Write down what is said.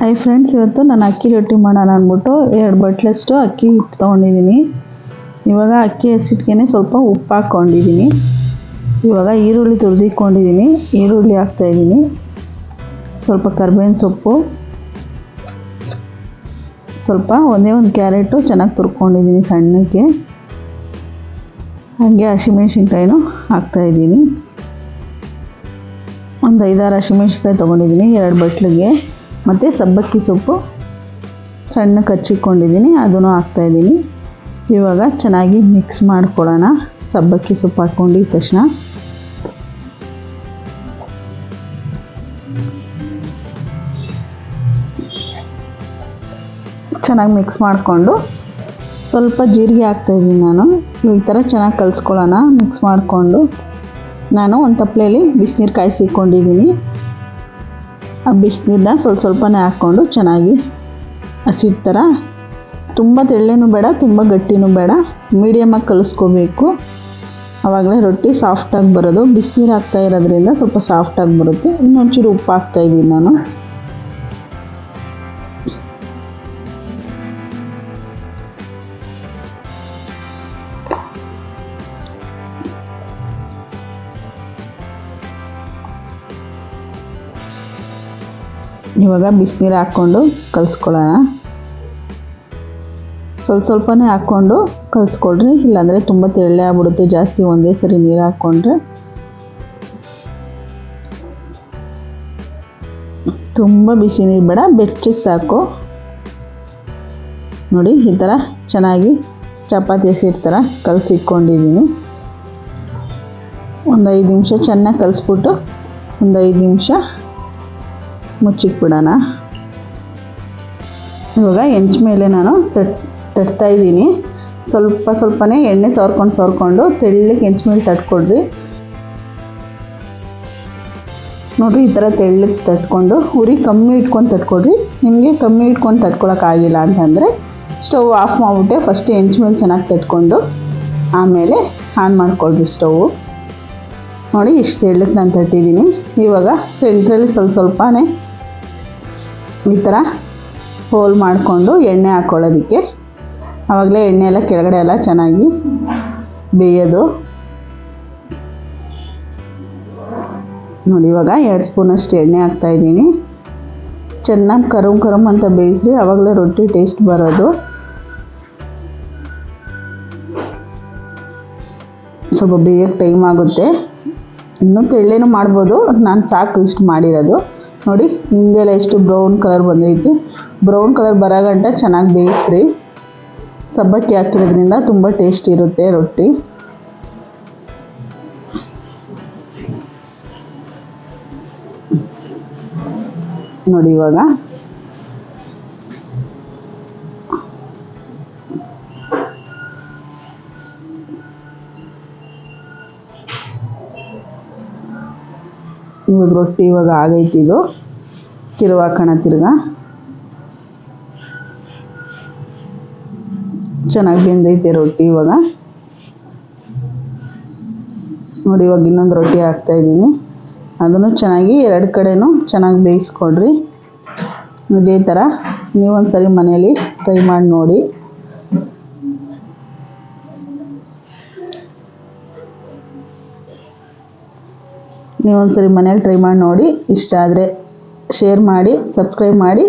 Hi friends ಇವತ್ತು ನಾನು ಅಕ್ಕಿ ರೊಟ್ಟಿ ಮಾಡೋಣ ಅಂದ್ಬಿಟ್ಟು ಎರಡು ಬಟ್ಲಷ್ಟು ಅಕ್ಕಿ ಹಿಟ್ಟು ತೊಗೊಂಡಿದ್ದೀನಿ. ಇವಾಗ ಅಕ್ಕಿ ಹಸಿಟ್ಟಿಗೆ ಸ್ವಲ್ಪ ಉಪ್ಪು ಹಾಕ್ಕೊಂಡಿದ್ದೀನಿ. ಇವಾಗ ಈರುಳ್ಳಿ ತುರಿದಿಕ್ಕೊಂಡಿದ್ದೀನಿ ಈರುಳ್ಳಿ ಹಾಕ್ತಾಯಿದ್ದೀನಿ ಸ್ವಲ್ಪ ಕರ್ಬೇವಿನ ಸೊಪ್ಪು. ಸ್ವಲ್ಪ ಒಂದೇ ಒಂದು ಕ್ಯಾರೆಟು ಚೆನ್ನಾಗಿ ತುರ್ಕೊಂಡಿದ್ದೀನಿ ಸಣ್ಣಕ್ಕೆ ಹಾಗೆ ಹಸಿಮೆಣ್ಸಿನ್ಕಾಯಿನೂ ಹಾಕ್ತಾಯಿದ್ದೀನಿ ಒಂದು ಐದಾರು ಹಸಿಮೆಣ್ಸಿಕಾಯಿ ತೊಗೊಂಡಿದ್ದೀನಿ, ಎರಡು ಬಟ್ಲಿಗೆ. ಮತ್ತು ಸಬ್ಬಕ್ಕಿ ಸೊಪ್ಪು. ಸಣ್ಣ ಕಚ್ಚಿಕೊಂಡಿದ್ದೀನಿ ಅದನ್ನು ಹಾಕ್ತಾಯಿದ್ದೀನಿ ಇವಾಗ ಚೆನ್ನಾಗಿ ಮಿಕ್ಸ್ ಮಾಡ್ಕೊಳ್ಳೋಣ. ಸಬ್ಬಕ್ಕಿ ಸೊಪ್ಪು ಹಾಕ್ಕೊಂಡಿದ ತಕ್ಷಣ. ಚೆನ್ನಾಗಿ ಮಿಕ್ಸ್ ಮಾಡಿಕೊಂಡು. ಸ್ವಲ್ಪ ಜೀರಿಗೆ ಹಾಕ್ತಾಯಿದ್ದೀನಿ ನಾನು. ಈ ಥರ ಚೆನ್ನಾಗಿ ಕಲಿಸ್ಕೊಳ್ಳೋಣ. ಮಿಕ್ಸ್ ಮಾಡಿಕೊಂಡು. ನಾನು ಒಂದು ತಪ್ಪಲೆಯಲ್ಲಿ ಬಿಸಿನೀರು ಕಾಯಿಸಿಕೊಂಡಿದ್ದೀನಿ ಆ ಬಿಸಿನೀರನ್ನ ಸ್ವಲ್ಪ ಸ್ವಲ್ಪನೇ ಹಾಕ್ಕೊಂಡು ಚೆನ್ನಾಗಿ ಹಸಿಟ್ಟು ಥರ ತುಂಬ ತೆಳ್ಳೇನೂ ಬೇಡ, ತುಂಬ ಗಟ್ಟಿನೂ ಬೇಡ. ಮೀಡಿಯಮಾಗಿ ಕಲಿಸ್ಕೋಬೇಕು. ಆವಾಗಲೇ ರೊಟ್ಟಿ ಸಾಫ್ಟಾಗಿ ಬರೋದು. ಬಿಸಿನೀರು ಹಾಕ್ತಾ ಇರೋದ್ರಿಂದ ಸ್ವಲ್ಪ ಸಾಫ್ಟಾಗಿ ಬರುತ್ತೆ. ಇನ್ನೊಂಚೂರು ಉಪ್ಪು ಹಾಕ್ತಾಯಿದ್ದೀನಿ ನಾನು. ಇವಾಗ ಬಿಸಿನೀರು ಹಾಕ್ಕೊಂಡು ಕಲಿಸ್ಕೊಳ್ಳೋಣ. ಸ್ವಲ್ಪ ಸ್ವಲ್ಪನೇ ಹಾಕ್ಕೊಂಡು ಕಲಿಸ್ಕೊಳ್ರಿ, ಇಲ್ಲಾಂದರೆ ತುಂಬ ತೆಳ್ಳೆ ಆಗ್ಬಿಡುತ್ತೆ. ಜಾಸ್ತಿ ಒಂದೇ ಸರಿ ನೀರು ಹಾಕ್ಕೊಂಡ್ರೆ ತುಂಬ ಬಿಸಿ ನೀರು ಬೇಡ, ಬೆಚ್ಚಗೆ ಸಾಕು. ನೋಡಿ, ಈ ಥರ ಚೆನ್ನಾಗಿ ಚಪಾತಿ ಹಸಿಟ್ಟು ಥರ ಕಲಸಿಟ್ಕೊಂಡಿದ್ದೀನಿ ಒಂದು ಐದು ನಿಮಿಷ ಚೆನ್ನಾಗಿ ಕಲಿಸ್ಬಿಟ್ಟು, ಒಂದು ಐದು ನಿಮಿಷ ಮುಚ್ಚಿಕ್ಬಿಡೋಣ ಇವಾಗ ಹೆಂಚ ಮೇಲೆ ನಾನು ತಟ್, ತಟ್ತಾ ಇದ್ದೀನಿ. ಸ್ವಲ್ಪ ಸ್ವಲ್ಪನೇ ಎಣ್ಣೆ ಸವರ್ಕೊಂಡು ಸವರ್ಕೊಂಡು ತೆಳ್ಳಗೆ ಹೆಂಚ ಮೇಲೆ ತಟ್ಕೊಡ್ರಿ. ನೋಡಿರಿ ಈ ಥರ ತೆಳ್ಳಗೆ ತಟ್ಕೊಂಡು ಉರಿ ಕಮ್ಮಿ ಇಟ್ಕೊಂಡು ತಟ್ಕೊಡ್ರಿ. ನಿಮಗೆ ಕಮ್ಮಿ ಇಟ್ಕೊಂಡು ತಟ್ಕೊಳಕ್ಕಾಗಿಲ್ಲ ಅಂತಂದರೆ ಸ್ಟವ್ ಆಫ್ ಮಾಡಿಬಿಟ್ಟೆ ಫಸ್ಟ್ ಹೆಂಚ ಮೇಲೆ ಚೆನ್ನಾಗಿ ತಟ್ಕೊಂಡು ಆಮೇಲೆ ಆನ್ ಮಾಡಿಕೊಡ್ರಿ ಸ್ಟವ್. ನೋಡಿ ಇಷ್ಟು ತೆಳ್ಳಕ್ಕೆ ನಾನು ತಟ್ಟಿದ್ದೀನಿ. ಇವಾಗ ಸೆಂಟ್ರಲ್ಲಿ ಸ್ವಲ್ಪ ಸ್ವಲ್ಪನೇ ಈ ಥರ ಹೋಲ್ ಮಾಡಿಕೊಂಡು ಎಣ್ಣೆ ಹಾಕ್ಕೊಳ್ಳೋದಕ್ಕೆ ಆವಾಗಲೇ ಎಣ್ಣೆ ಎಲ್ಲ ಕೆಳಗಡೆ ಎಲ್ಲ ಚೆನ್ನಾಗಿ ಬೇಯೋದು. ನೋಡಿ, ಇವಾಗ ಎರಡು ಸ್ಪೂನಷ್ಟು ಎಣ್ಣೆ ಹಾಕ್ತಾಯಿದ್ದೀನಿ ಚೆನ್ನಾಗಿ ಕರುಮ್ ಕರುಮ್ ಅಂತ ಬೇಯಿಸ್ರಿ, ಆವಾಗಲೇ ರೊಟ್ಟಿ ಟೇಸ್ಟ್ ಬರೋದು. ಸ್ವಲ್ಪ ಬೇಯೋಕ್ಕೆ ಟೈಮ್ ಆಗುತ್ತೆ. ಇನ್ನೂ ತೆಳ್ಳೇನೂ ಮಾಡ್ಬೋದು, ನಾನು ಸಾಕು ಇಷ್ಟು ಮಾಡಿರೋದು. ನೋಡಿ, ಹಿಂದೆಲ್ಲ ಎಷ್ಟು ಬ್ರೌನ್ ಕಲರ್ ಬಂದೈತಿ. ಬ್ರೌನ್ ಕಲರ್ ಬರೋ ಗಂಟ ಚೆನ್ನಾಗಿ ಬೇಯಿಸ್ರಿ. ಸಬ್ಬಕ್ಕಿ ಹಾಕಿರೋದ್ರಿಂದ ತುಂಬ ಟೇಸ್ಟ್ ಇರುತ್ತೆ ರೊಟ್ಟಿ. ನೋಡಿ ಇವಾಗ. ಇವಾಗ ರೊಟ್ಟಿ ಇವಾಗ ಆಗೈತಿ ಇದು. ತಿರುವಾಕೋಣ ತಿರ್ಗ. ಚೆನ್ನಾಗಿ ಬೆಂದೈತೆ ರೊಟ್ಟಿ ಇವಾಗ. ನೋಡಿ ಇವಾಗ ಇನ್ನೊಂದು ರೊಟ್ಟಿ ಹಾಕ್ತಾಯಿದ್ದೀನಿ ಅದನ್ನು ಚೆನ್ನಾಗಿ ಎರಡು ಕಡೆನೂ ಚೆನ್ನಾಗಿ ಬೇಯಿಸ್ಕೊಡ್ರಿ. ಇದೇ ಥರ ನೀವೊಂದು ಸರಿ ಮನೆಯಲ್ಲಿ ಟ್ರೈ ಮಾಡಿ ನೋಡಿ. ನೀವೊಂದು ಸರಿ ಮನೇಲಿ ಟ್ರೈ ಮಾಡಿ ನೋಡಿ. ಇಷ್ಟ ಆದರೆ ಶೇರ್ ಮಾಡಿ ಸಬ್ಸ್ಕ್ರೈಬ್ ಮಾಡಿ.